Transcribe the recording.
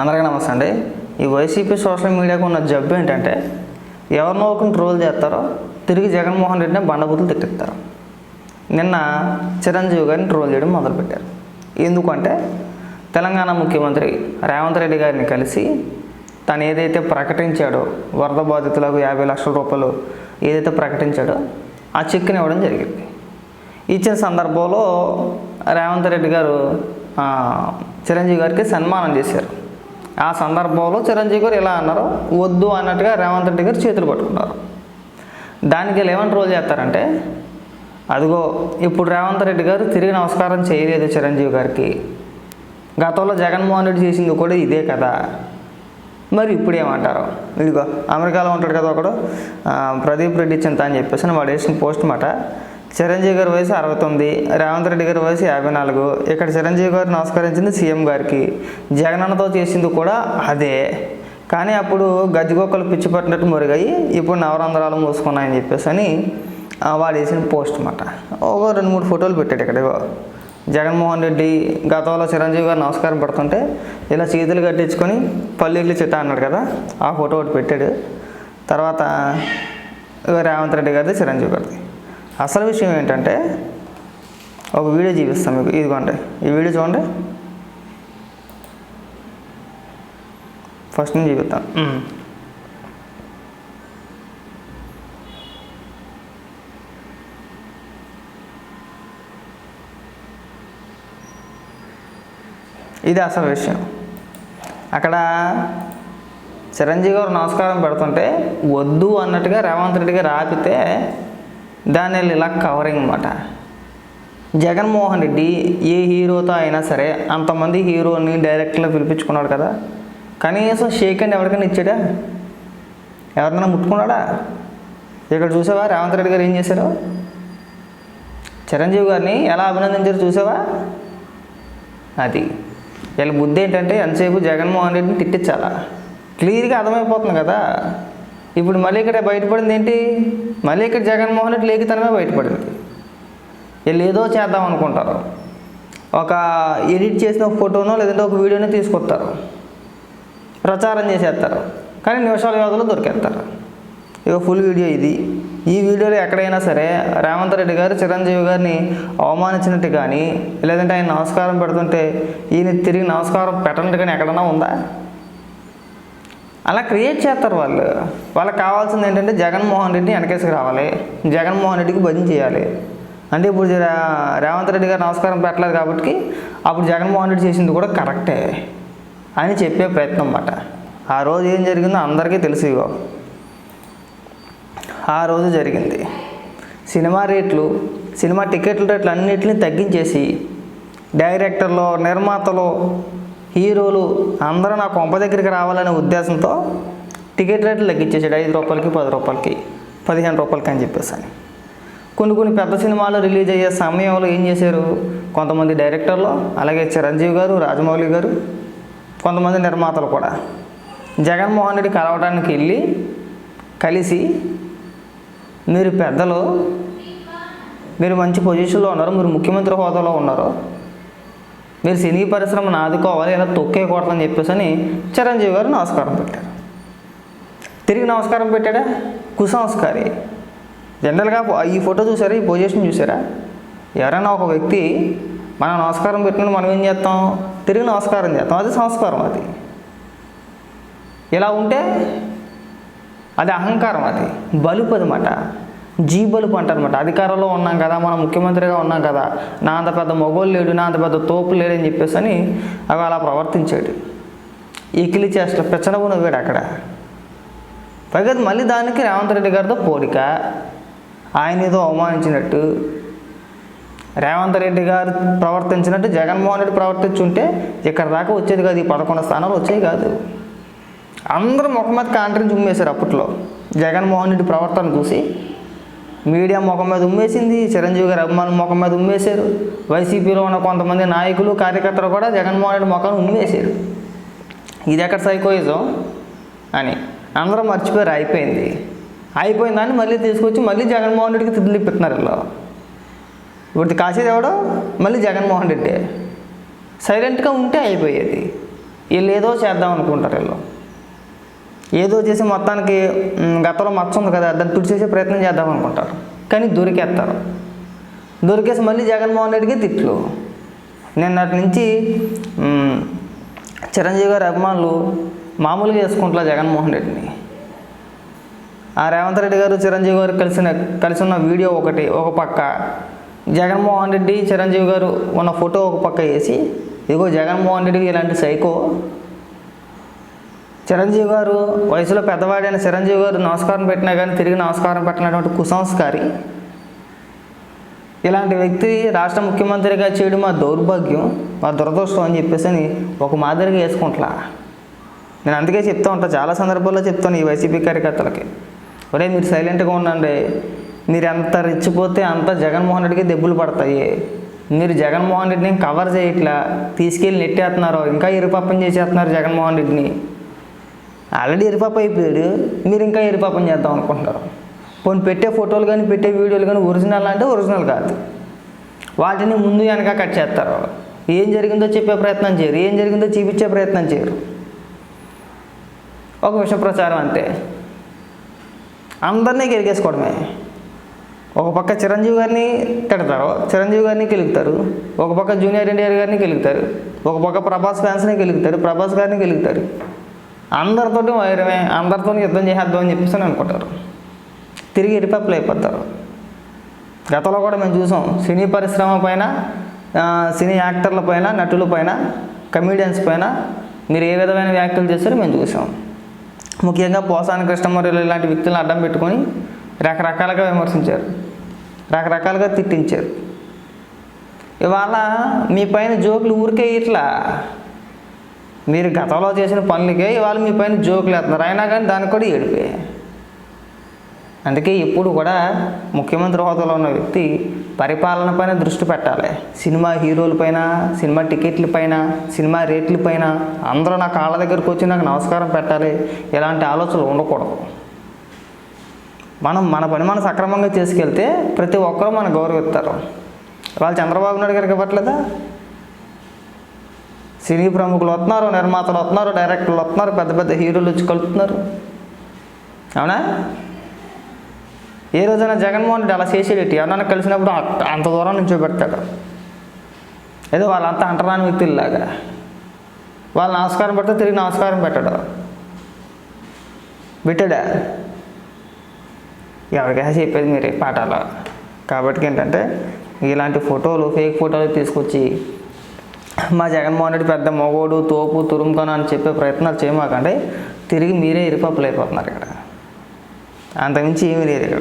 అందరికీ నమస్తే అండి. ఈ వైసీపీ సోషల్ మీడియాకు ఉన్న జబ్బు ఏంటంటే ఎవరినో ఒకరిని ట్రోల్ చేస్తారో తిరిగి జగన్మోహన్ రెడ్డిని బండబూతులు తిట్టిస్తారు. నిన్న చిరంజీవి గారిని ట్రోల్ చేయడం మొదలుపెట్టారు. ఎందుకంటే తెలంగాణ ముఖ్యమంత్రి రేవంత్ రెడ్డి గారిని కలిసి తను ఏదైతే ప్రకటించాడో వరద బాధితులకు యాభై లక్షల రూపాయలు ఏదైతే ప్రకటించాడో ఆ చెక్ని ఇవ్వడం జరిగింది. ఇచ్చిన సందర్భంలో రేవంత్ రెడ్డి గారు చిరంజీవి గారికి సన్మానం చేశారు. ఆ సందర్భంలో చిరంజీవి గారు ఇలా అన్నారు వద్దు అన్నట్టుగా రేవంత్ రెడ్డి గారు చేతులు పట్టుకున్నారు. దానికి వీళ్ళు ఏమంటే రోల్ చేస్తారంటే అదిగో ఇప్పుడు రేవంత్ రెడ్డి గారు తిరిగి నమస్కారం చేయలేదు చిరంజీవి గారికి. గతంలో జగన్మోహన్ రెడ్డి చేసింది కూడా ఇదే కదా. మరి ఇప్పుడు ఏమంటారు? ఇదిగో అమెరికాలో ఉంటాడు కదా ఒకడు ప్రదీప్ రెడ్డి చింత అని చెప్పేసి వాడు వేసిన పోస్ట్ మాట. చిరంజీవి గారి వయసు అరవై తొమ్మిది రేవంత్ రెడ్డి గారి వయసు యాభై నాలుగు. ఇక్కడ చిరంజీవి గారు నమస్కరించింది సీఎం గారికి. జగనన్నతో చేసింది కూడా అదే. కానీ అప్పుడు గజ్జిగొక్కలు పిచ్చి పట్టినట్టు మురిగాయి. ఇప్పుడు నవరంధ్రాలు మూసుకున్నాయని చెప్పేసి అని వాడు వేసిన పోస్ట్ అన్నమాట. ఒక రెండు మూడు ఫోటోలు పెట్టాడు ఇక్కడ జగన్మోహన్ రెడ్డి గతంలో చిరంజీవి గారు నమస్కారం పడుతుంటే ఇలా చేతులు కట్టించుకొని పల్లెళ్ళు చిత్త అన్నాడు కదా ఆ ఫోటో ఒకటి పెట్టాడు. తర్వాత రేవంత్ రెడ్డి గారిది చిరంజీవి గారిది. అసలు విషయం ఏంటంటే ఒక వీడియో చూపిస్తాం మీకు. ఇదిగోండి. ఈ వీడియో చూడండి. ఫస్ట్ నుంచి చూపిస్తాను. ఉమ్. ఇది అసలు విషయం. అక్కడ చిరంజీవి గారు నమస్కారం పెడుతుంటే వద్దు అన్నట్టుగా రేవంత్ రెడ్డి గారు ఆపితే దాన్ని వీళ్ళు ఇలా కవరింగ్ అనమాట జగన్మోహన్ రెడ్డి ఏ హీరోతో అయినా సరే అంతమంది హీరోని డైరెక్ట్లో పిలిపించుకున్నాడు కదా. కనీసం షేక్ అండ్ ఎవరికైనా ఇచ్చాడా? ఎవరినైనా ముట్టుకున్నాడా? ఇక్కడ చూసావా? రేవంత్ రెడ్డి గారు ఏం చేశారు? చిరంజీవి గారిని ఎలా అభినందించారు చూసావా? అది. వీళ్ళ బుద్ధి ఏంటంటే ఎంతసేపు జగన్మోహన్ రెడ్డిని తిట్టించాలా? క్లియర్గా అర్థమైపోతుంది కదా. ఇప్పుడు మళ్ళీ ఇక్కడ బయటపడింది ఏంటి? మళ్ళీ ఇక్కడ జగన్మోహన్ రెడ్డి లేఖితనమే బయటపడింది. వీళ్ళు ఏదో చేద్దాం అనుకుంటారు. ఒక ఎడిట్ చేసిన ఒక ఫోటోనో లేదంటే ఒక వీడియోనో తీసుకొస్తారు. ప్రచారం చేసేస్తారు. కానీ నిమిషాల వ్యవధిలో దొరికేస్తారు. ఇక ఫుల్ వీడియో ఇది. ఈ వీడియోలో ఎక్కడైనా సరే రేవంత్ రెడ్డి గారు చిరంజీవి గారిని అవమానించినట్టు కానీ లేదంటే ఆయన నమస్కారం పెడుతుంటే ఈయన తిరిగి నమస్కారం పెట్టనట్టు కానీ ఎక్కడైనా ఉందా? అలా క్రియేట్ చేస్తారు వాళ్ళు. వాళ్ళకి కావాల్సింది ఏంటంటే జగన్మోహన్ రెడ్డిని వెనకేసుకు రావాలి. జగన్మోహన్ రెడ్డికి భజన చేయాలి. అంటే ఇప్పుడు రేవంత్ రెడ్డి గారు నమస్కారం పెట్టలేదు కాబట్టి అప్పుడు జగన్మోహన్ రెడ్డి చేసింది కూడా కరెక్టే అని చెప్పే ప్రయత్నం అన్నమాట. ఆ రోజు ఏం జరిగిందో అందరికీ తెలుసు ఇగో. ఆ రోజు జరిగింది. సినిమా రేట్లు సినిమా టికెట్ల రేట్లు అన్నిటిని తగ్గించేసి డైరెక్టర్లు నిర్మాతలు హీరోలు అందరూ నా కొంప దగ్గరికి రావాలనే ఉద్దేశంతో టికెట్ రేట్లు తగ్గించేసాడు ఐదు రూపాయలకి పది రూపాయలకి పదిహేను రూపాయలకి అని చెప్పేసి అని కొన్ని కొన్ని పెద్ద సినిమాలు రిలీజ్ అయ్యే సమయంలో ఏం చేశారు? కొంతమంది డైరెక్టర్లు అలాగే చిరంజీవి గారు రాజమౌళి గారు కొంతమంది నిర్మాతలు కూడా జగన్మోహన్ రెడ్డి కలవడానికి వెళ్ళి కలిసి మీరు పెద్దలు మీరు మంచి పొజిషన్లో ఉన్నారు మీరు ముఖ్యమంత్రి హోదాలో ఉన్నారు మీరు సినీ పరిశ్రమను ఆదుకోవాలి ఇలా తొక్కేయకూడదని చెప్పేసి అని చిరంజీవి గారు నమస్కారం పెట్టారు. తిరిగి నమస్కారం పెట్టాడా? కుసంస్కారి. జనరల్గా ఈ ఫోటో చూసారా? ఈ పొజిషన్ చూసారా? ఎవరైనా ఒక వ్యక్తి మనం నమస్కారం పెట్టిన మనం ఏం చేస్తాం? తిరిగి నమస్కారం చేస్తాం. అది సంస్కారం అది. ఇలా ఉంటే అది అహంకారం అది. బలుపు అనమాట జీ పంట అనమాట అధికారంలో ఉన్నాం కదా మనం ముఖ్యమంత్రిగా ఉన్నాం కదా. నా అంత పెద్ద మొగోళ్ళు లేడు నా అంత పెద్ద తోపు లేడు అని చెప్పేసి అని అవి అలా ప్రవర్తించాడు ఎకిలి చేష్టలు పెచ్చనవు నవ్వాడు అక్కడ. పైగా మళ్ళీ దానికి రేవంత్ రెడ్డి గారితో పోలిక. ఆయన ఏదో అవమానించినట్టు. రేవంత్ రెడ్డి గారు ప్రవర్తించినట్టు జగన్మోహన్ రెడ్డి ప్రవర్తించుంటే ఇక్కడ దాకా వచ్చేది కాదు ఈ పదకొండు స్థానాలు వచ్చేవి కాదు. అందరూ ముఖం మీద కాంట్రించి ఉమ్మేశారు అప్పట్లో. జగన్మోహన్ రెడ్డి ప్రవర్తన చూసి మీడియా ముఖం మీద ఉమ్మేసింది. చిరంజీవి గారి అభిమానులు ముఖం మీద ఉమ్మేశారు. వైసీపీలో ఉన్న కొంతమంది నాయకులు కార్యకర్తలు కూడా జగన్మోహన్ రెడ్డి ముఖాన్ని ఉమ్మేశారు. ఇది ఎక్కడ సైకోయిజం అని అందరూ మర్చిపోయారు. అయిపోయింది. అయిపోయిన దాన్ని మళ్ళీ తీసుకొచ్చి మళ్ళీ జగన్మోహన్ రెడ్డికి తిట్లు పెట్టినారు వీళ్ళు. ఇప్పుడు కాసేది ఎవడో? మళ్ళీ జగన్మోహన్ రెడ్డి. సైలెంట్గా ఉంటే అయిపోయేది. వీళ్ళు ఏదో చేద్దాం అనుకుంటారు వీళ్ళు. ఏదో చేసి మొత్తానికి గతంలో మచ్చ ఉంది కదా దాన్ని తుడిచేసే ప్రయత్నం చేద్దాం అనుకుంటారు. కానీ దొరికేస్తారు. దొరికేసి మళ్ళీ జగన్మోహన్ రెడ్డికి తిట్లు. నిన్నటి నుంచి చిరంజీవి గారి అభిమానులు మామూలుగా వేసుకుంటారు జగన్మోహన్ రెడ్డిని. ఆ రేవంత్ రెడ్డి గారు చిరంజీవి గారు కలిసిన కలిసి ఉన్న వీడియో ఒకటి ఒక పక్క. జగన్మోహన్ రెడ్డి చిరంజీవి గారు ఉన్న ఫోటో ఒక పక్క వేసి ఇదిగో జగన్మోహన్ రెడ్డికి ఇలాంటి సైకో. చిరంజీవి గారు వయసులో పెద్దవాడైన చిరంజీవి గారు నమస్కారం పెట్టినా కానీ తిరిగి నమస్కారం పెట్టినటువంటి కుసంస్కారి. ఇలాంటి వ్యక్తి రాష్ట్ర ముఖ్యమంత్రిగా చేయడం మా దౌర్భాగ్యం మా దురదృష్టం అని చెప్పేసి అని ఒక మాదిరిగా వేసుకుంటా నేను అందుకే చెప్తా ఉంటా చాలా సందర్భాల్లో చెప్తాను ఈ వైసీపీ కార్యకర్తలకి. ఒరే మీరు సైలెంట్గా ఉండండి. మీరు ఎంత రెచ్చిపోతే అంత జగన్మోహన్ రెడ్డికి దెబ్బలు పడతాయి. మీరు జగన్మోహన్ రెడ్డిని కవర్ చేయట్లా. తీసుకెళ్ళి నెట్టేస్తున్నారు ఇంకా ఇరుపప్పం చేసేస్తున్నారు జగన్మోహన్ రెడ్డిని. ఆల్రెడీ ఎరిపాప అయిపోయాడు. మీరు ఇంకా ఎరిపాపం చేద్దాం అనుకుంటున్నారు. పోనీ పెట్టే ఫోటోలు కానీ పెట్టే వీడియోలు కానీ ఒరిజినల్ అంటే ఒరిజినల్ కాదు. వాటిని ముందు వెనక కట్ చేస్తారు. ఏం జరిగిందో చెప్పే ప్రయత్నం చేయరు. ఏం జరిగిందో చూపించే ప్రయత్నం చేయరు. ఒక విష ప్రచారం అంతే. అందరినీ గెలిగేసుకోవడమే. ఒక పక్క చిరంజీవి గారిని తిడతారు. చిరంజీవి గారిని గెలుగుతారు. ఒక పక్క జూనియర్ ఎన్టీఆర్ గారిని గెలుగుతారు. ఒక పక్క ప్రభాస్ ఫ్యాన్స్ని గెలుగుతారు. ప్రభాస్ గారిని గెలుగుతారు. అందరితోటి వైరమే అందరితో యుద్ధం చేసేద్దాం అని చెప్పేసి అనుకుంటారు. తిరిగి ఇరిపప్పులు అయిపోతారు. గతంలో కూడా మేము చూసాం సినీ పరిశ్రమ పైన సినీ యాక్టర్ల పైన నటుల పైన కమీడియన్స్ పైన మీరు ఏ విధమైన వ్యాఖ్యలు చేస్తారో మేము చూసాం. ముఖ్యంగా పోసాని కృష్ణమూర్యులు ఇలాంటి వ్యక్తులను అడ్డం పెట్టుకొని రకరకాలుగా విమర్శించారు. రకరకాలుగా తిట్టించారు. ఇవాళ మీ పైన జోకులు ఊరికే ఇట్లా మీరు గతంలో చేసిన పనులకే ఇవాళ మీ పైన జోకులు వేస్తున్నారు. అయినా కానీ దానికి కూడా ఏడిపే. అందుకే ఎప్పుడు కూడా ముఖ్యమంత్రి హోదాలో ఉన్న వ్యక్తి పరిపాలన పైన దృష్టి పెట్టాలి. సినిమా హీరోల పైన సినిమా టికెట్ల పైన సినిమా రేట్లపైన అందరూ నా కాళ్ళ దగ్గరకు వచ్చి నాకు నమస్కారం పెట్టాలి. ఇలాంటి ఆలోచనలు ఉండకూడదు. మనం మన పని మనం సక్రమంగా చేసుకెళ్తే ప్రతి ఒక్కరూ మనం గౌరవిస్తారు. వాళ్ళు చంద్రబాబు నాయుడు గారికి ఇవ్వట్లేదా? సినీ ప్రముఖులు వస్తున్నారు నిర్మాతలు వస్తున్నారు డైరెక్టర్లు వస్తున్నారు పెద్ద పెద్ద హీరోలు వచ్చి కలుపుతున్నారు. అవునా? ఏ రోజైనా జగన్మోహన్ రెడ్డి అలా చేసేటి ఎవరైనా కలిసినప్పుడు అంత దూరం నుంచి పెడతాడు ఏదో వాళ్ళంతా అంటరాని వ్యక్తుల్లాగా. వాళ్ళు నమస్కారం పెడితే తిరిగి నమస్కారం పెట్టడు. పెట్టాడా ఎవరికైనా చెప్పేది మీరే పాఠాలు కాబట్టి ఏంటంటే ఇలాంటి ఫోటోలు ఫేక్ ఫోటోలు తీసుకొచ్చి మా జగన్మోహన్ రెడ్డి పెద్ద మొగోడు తోపు తురుముకొని అని చెప్పే ప్రయత్నాలు చేయమాకండి. తిరిగి మీరే ఇరుపప్పులు అయిపోతున్నారు ఇక్కడ. అంతకుమించి ఏమీ లేదు ఇక్కడ.